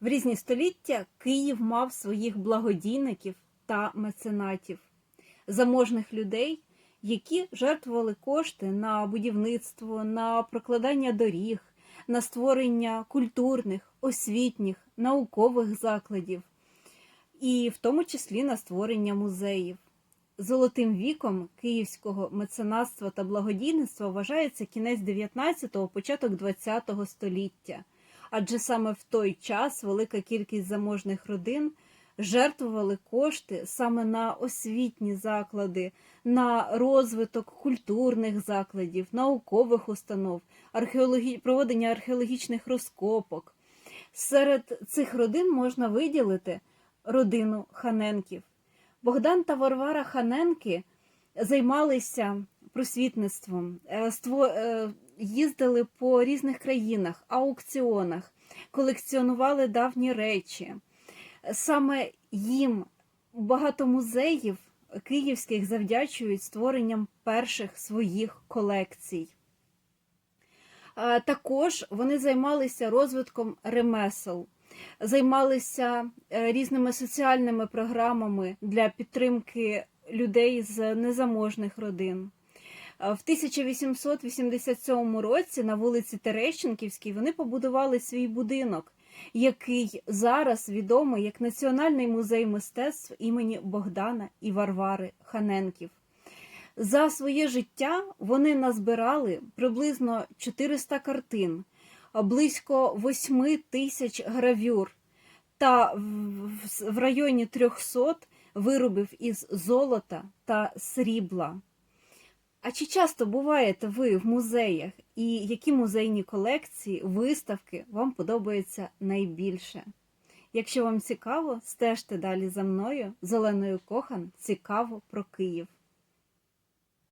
В різні століття Київ мав своїх благодійників та меценатів, заможних людей, які жертвували кошти на будівництво, на прокладання доріг, на створення культурних, освітніх, наукових закладів, і в тому числі на створення музеїв. Золотим віком київського меценатства та благодійництва вважається кінець 19-го, початок 20-го століття. Адже саме в той час велика кількість заможних родин жертвували кошти саме на освітні заклади, на розвиток культурних закладів, наукових установ, археологі... проведення археологічних розкопок. Серед цих родин можна виділити родину Ханенків. Богдан та Варвара Ханенки займалися просвітництвом, е, е, їздили по різних країнах, аукціонах, колекціонували давні речі. Саме їм багато музеїв київських завдячують створенням перших своїх колекцій. Також вони займалися розвитком ремесел, займалися е, різними соціальними програмами для підтримки людей з незаможних родин. Е, В 1887 році на вулиці Терещенківській вони побудували свій будинок, який зараз відомий як Національний музей мистецтв імені Богдана і Варвари Ханенків. За своє життя вони назбирали приблизно 400 картин, близько 8 тисяч гравюр та в районі 300 виробів із золота та срібла. А чи часто буваєте ви в музеях і які музейні колекції, виставки вам подобаються найбільше? Якщо вам цікаво, стежте далі за мною з Оленою Кохан. Цікаво про Київ.